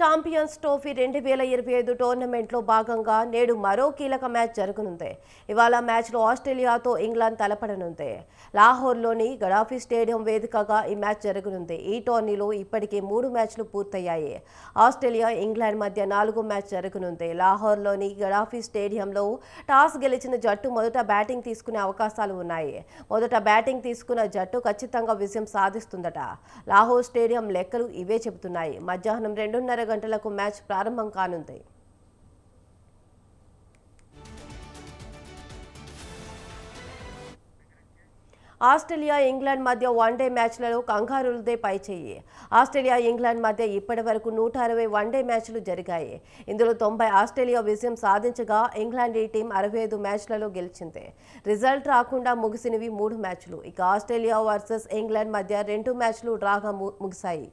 Champions trophy రెండు వేల ఇరవై ఐదు టోర్నమెంట్లో భాగంగా నేడు మరో కీలక మ్యాచ్ జరగనుంది. ఇవాళ మ్యాచ్లో ఆస్ట్రేలియాతో ఇంగ్లాండ్ తలపడనుంది. లాహోర్లోని గడాఫీ స్టేడియం వేదికగా ఈ మ్యాచ్ జరగనుంది. ఈ టోర్నీలో ఇప్పటికే మూడు మ్యాచ్లు పూర్తయ్యాయి. ఆస్ట్రేలియా ఇంగ్లాండ్ మధ్య నాలుగో మ్యాచ్ జరగనుంది. లాహోర్లోని గడాఫీ స్టేడియంలో టాస్ గెలిచిన జట్టు మొదట బ్యాటింగ్ తీసుకునే అవకాశాలు ఉన్నాయి. మొదట బ్యాటింగ్ తీసుకున్న జట్టు ఖచ్చితంగా విజయం సాధిస్తుందట. లాహోర్ స్టేడియం లెక్కలు ఇవే చెబుతున్నాయి. మధ్యాహ్నం రెండున్నర గంటలకు మ్యాచ్ ప్రారంభం కానుంది. ఆస్ట్రేలియా ఇంగ్లాండ్ మధ్య వన్డే మ్యాచ్లలో కంగారులదే పైచేయి ఆస్ట్రేలియా ఇంగ్లాండ్ మధ్య ఇప్పటి వరకు నూట అరవై వన్డే మ్యాచ్లు జరిగాయి. ఇందులో తొంభై ఆస్ట్రేలియా విజయం సాధించగా ఇంగ్లాండ్ ఈ టీం అరవై ఐదు మ్యాచ్లలో గెలిచింది. రిజల్ట్ రాకుండా ముగిసినవి మూడు మ్యాచ్లు ఇక ఆస్ట్రేలియా వర్సెస్ ఇంగ్లాండ్ మధ్య రెండు మ్యాచ్లు డ్రాగా ముగిశాయి.